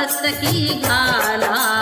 मस्तकी घाला.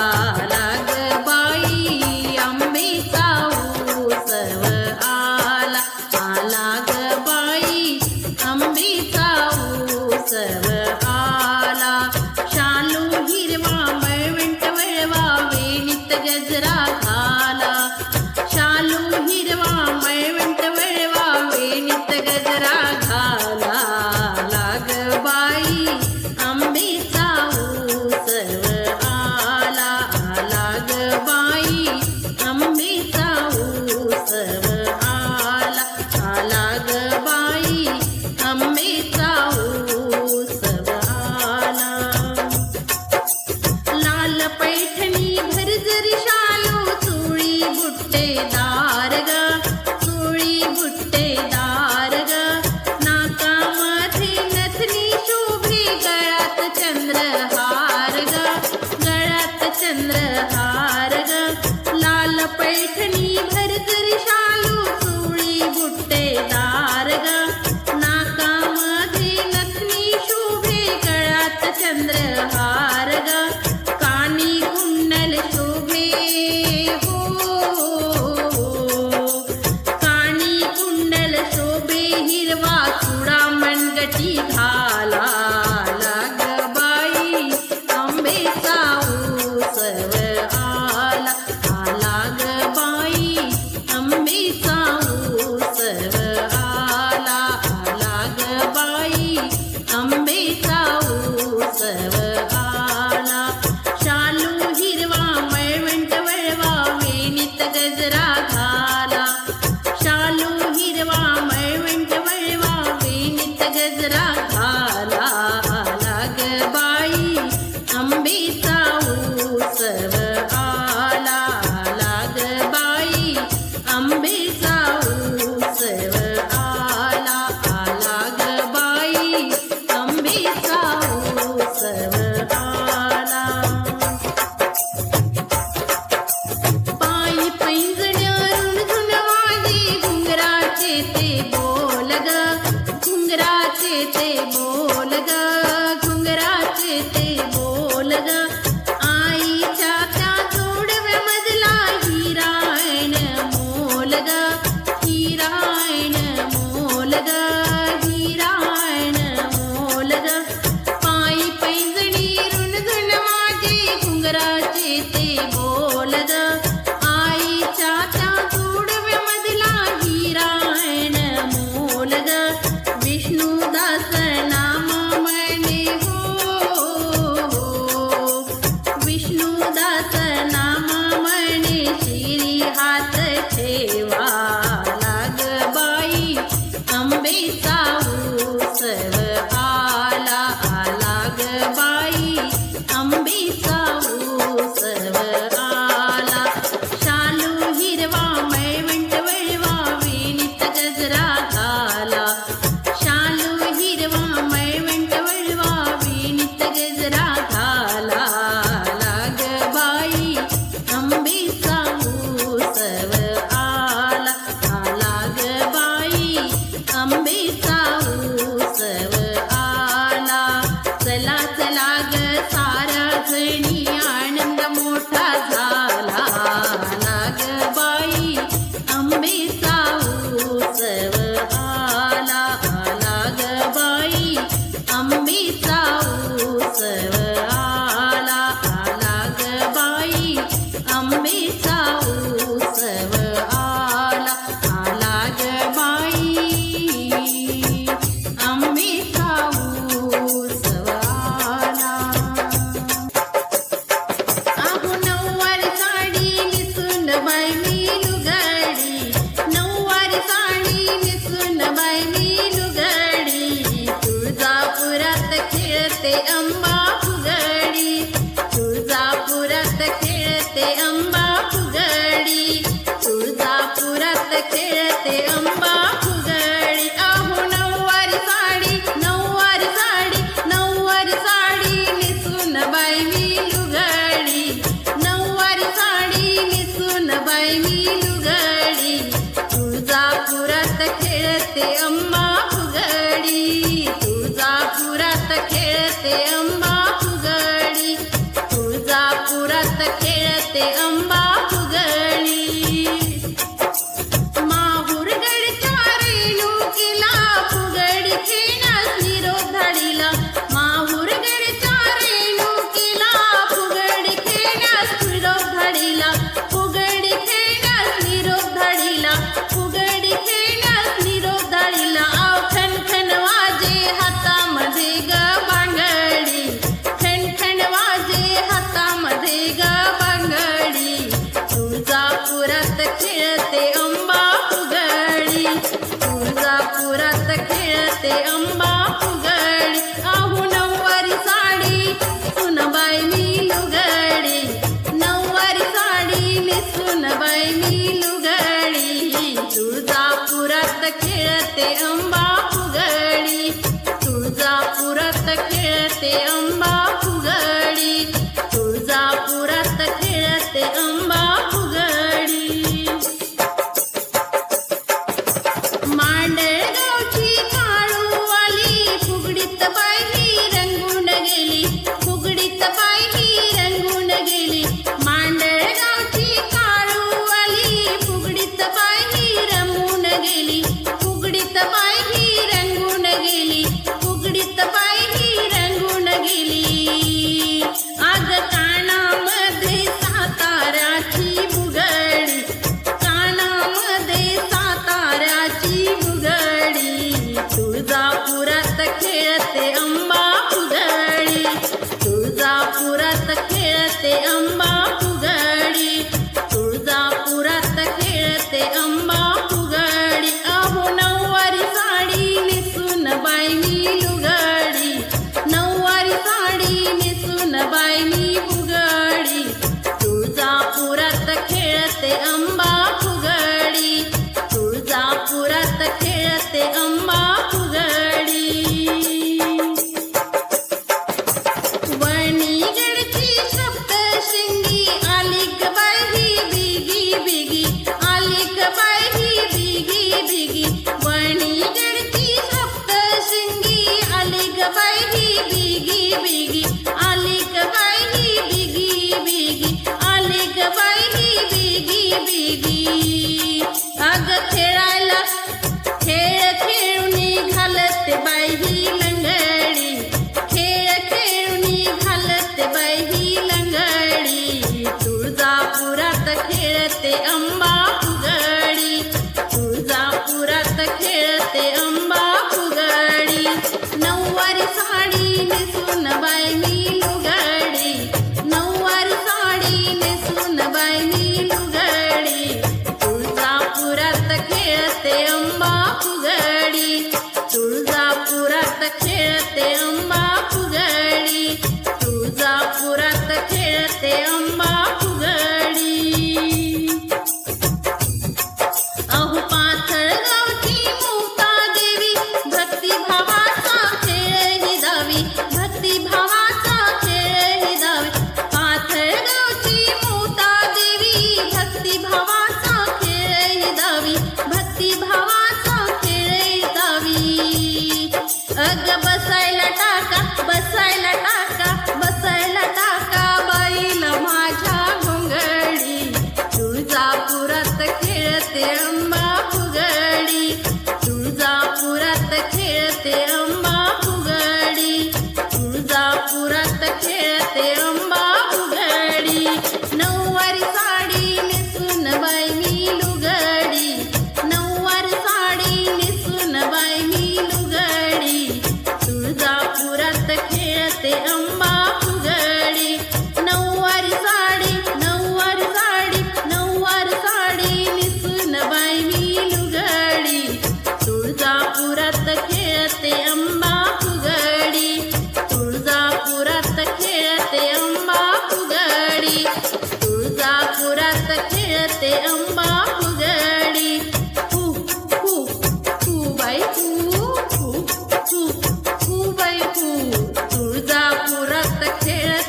திரும்ப புகழி.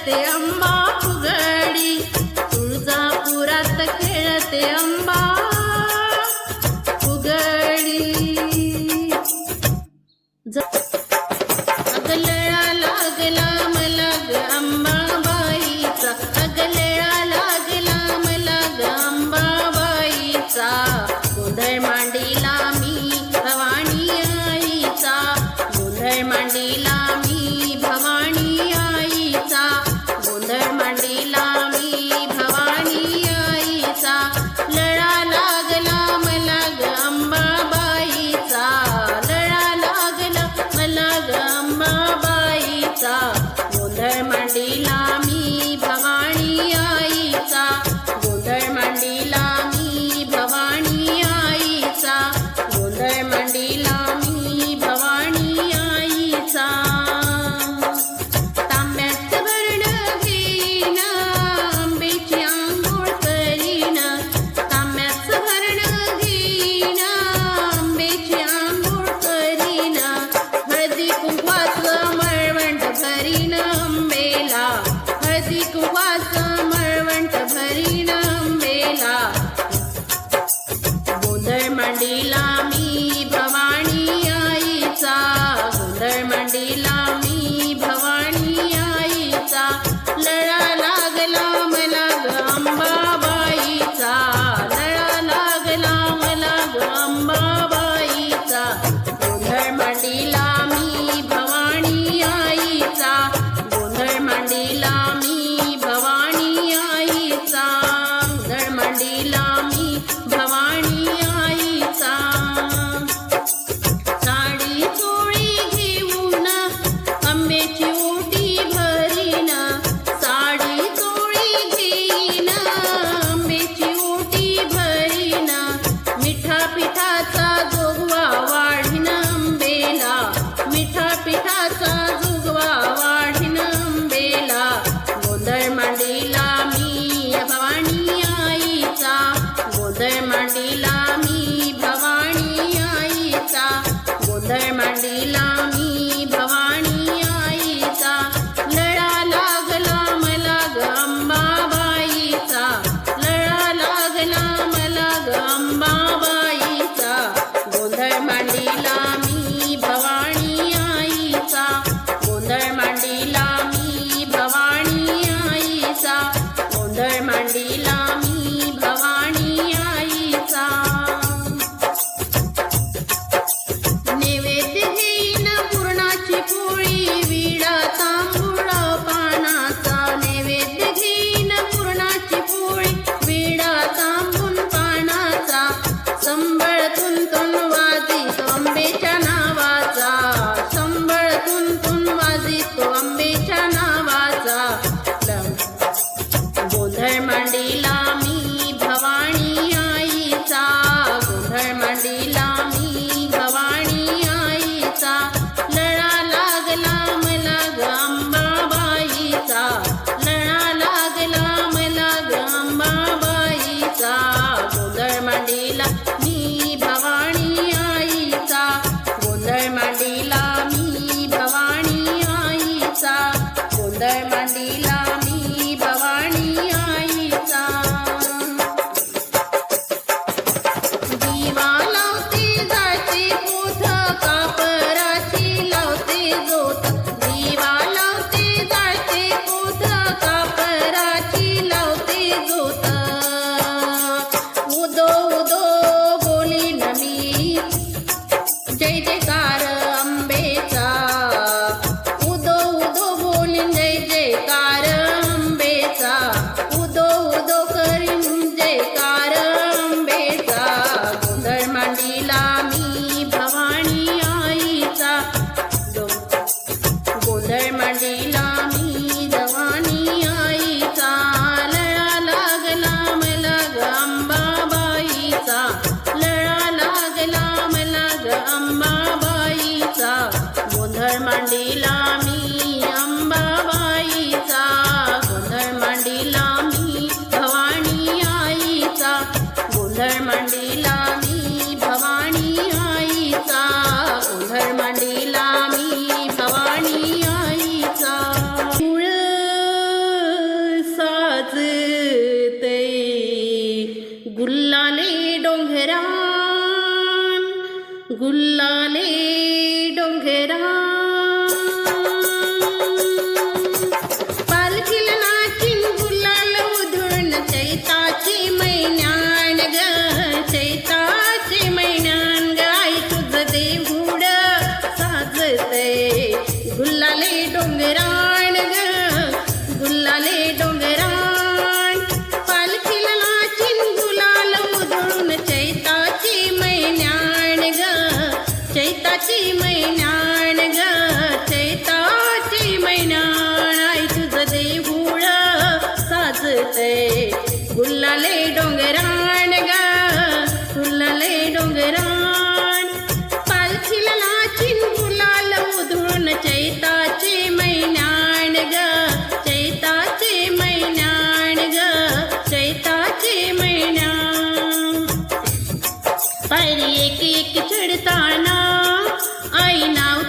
them. manila.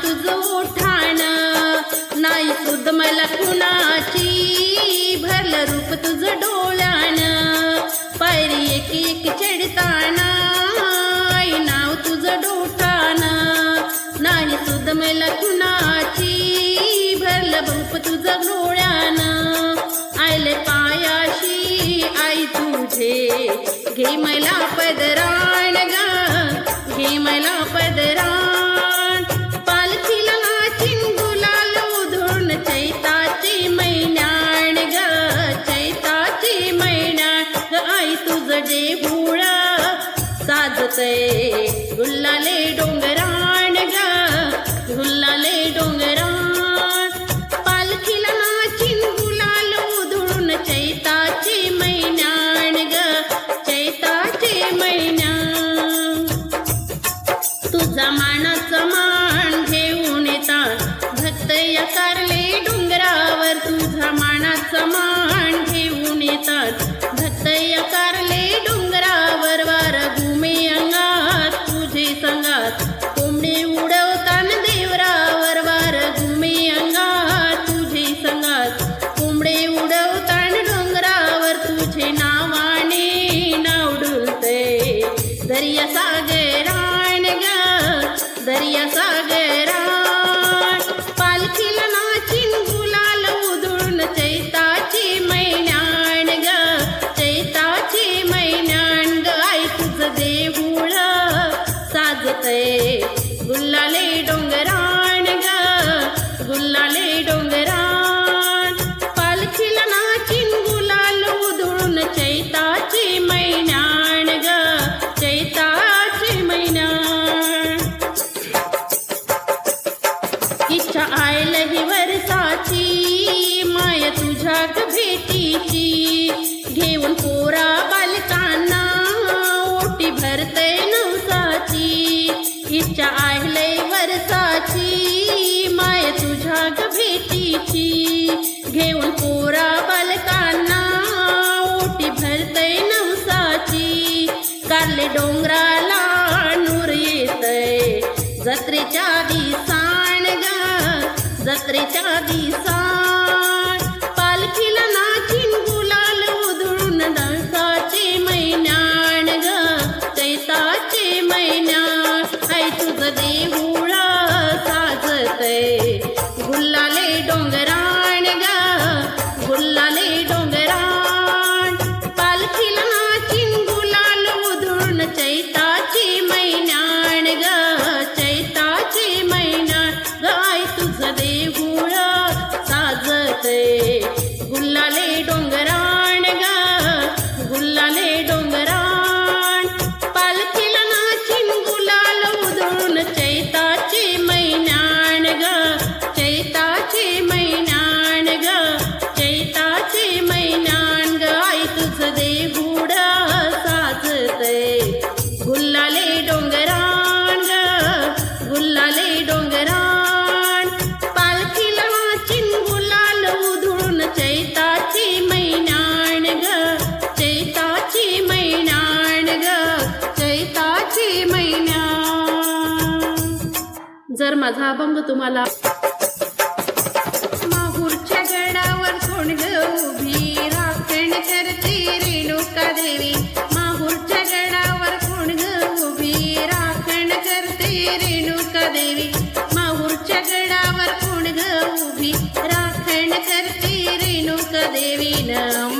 तुझं उठाण नाही सुद मला कुणाची. भरलं रूप तुझं डोळ्याण पायरी एक एक चढताना आई नाव तुझं डोठाण नाही सुद मला कुणाची. भरलं रूप तुझं डोळ्यान. आयले पायाशी आई तुझे. घे मला पदराण ग. घे मला पदराण. say గుల్ల లేడుండే Paris. जर माझा अभंग तुम्हाला माहूरच्या गडावर सोंड उभी राखण करती रेणुका देवी. माहूरच्या गडावर सोंड उभी राखण करती रेणुका देवी. माहूरच्या गडावर सोंड उभी राखण करती रेणुका देवी. नाम